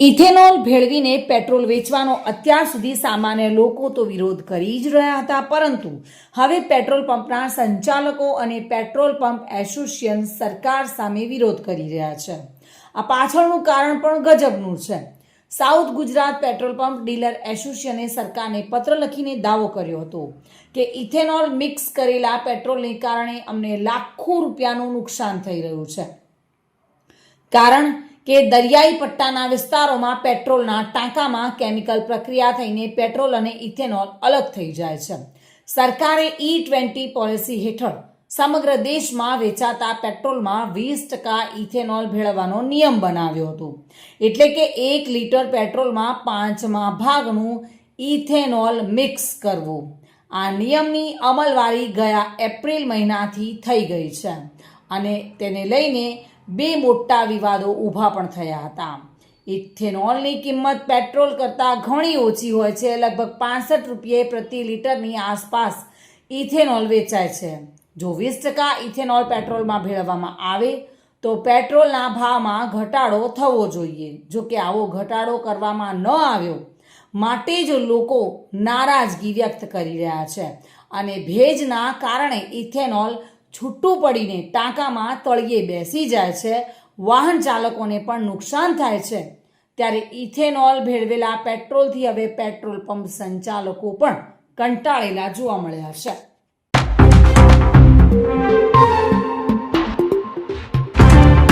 Ethanol ભેળવીને petrol વેચવાનો અત્યાર સુધી સામાન્ય લોકો તો વિરોધ કરી જ રહ્યા હતા, પરંતુ હવે પેટ્રોલ પંપના સંચાલકો અને પેટ્રોલ પંપ એસોસિએશન સરકાર સામે વિરોધ કરી રહ્યા છે. આ પાછળનું કારણ પણ ગજબનું છે. South Gujarat petrol pump dealer એસોસિએશને સરકારને પત્ર લખીને દાવો કર્યો હતો કે ઇથેનોલ મિક્સ કરેલા પેટ્રોલને કારણે અમને લાખો રૂપિયાનું નુકસાન થઈ રહ્યું છે. કારણ કે દરિયાઈ પટ્ટાના વિસ્તારોમાં પેટ્રોલના ટાંકામાં કેમિકલ પ્રક્રિયા થઈને પેટ્રોલ અને ઇથેનોલ અલગ થઈ જાય છે. સરકારે ઈ ટ્વેન્ટી પોલિસી હેઠળ સમગ્ર દેશમાં વેચાતા પેટ્રોલમાં વીસ ટકા ઇથેનોલ ભેળવવાનો નિયમ બનાવ્યો હતો. એટલે કે એક લીટર પેટ્રોલમાં પાંચમા ભાગનું ઇથેનોલ મિક્સ કરવું. આ નિયમની અમલવારી ગયા એપ્રિલ મહિનાથી થઈ ગઈ છે અને તેને લઈને બે મોટા વિવાદો ઊભા પણ થયા હતા. ઇથેનોલની કિંમત પેટ્રોલ કરતાં ઘણી ઓછી હોય છે. લગભગ પાસઠ રૂપિયે પ્રતિ લીટરની આસપાસ ઇથેનોલ વેચાય છે. જો વીસ ટકા ઇથેનોલ પેટ્રોલમાં ભેળવવામાં આવે, તો પેટ્રોલના ભાવમાં ઘટાડો થવો જોઈએ. જો કે આવો ઘટાડો કરવામાં ન આવ્યો, માટે જ લોકો નારાજગી વ્યક્ત કરી રહ્યા છે. અને ભેજના કારણે ઇથેનોલ છૂટું પડીને ટાંકામાં તળિયે બેસી જાય છે, વાહન ચાલકોને પણ નુકસાન થાય છે. ત્યારે ઇથેનોલ ભેળવેલા પેટ્રોલથી હવે પેટ્રોલ પંપ સંચાલકો પણ કંટાળેલા જોવા મળ્યા છે.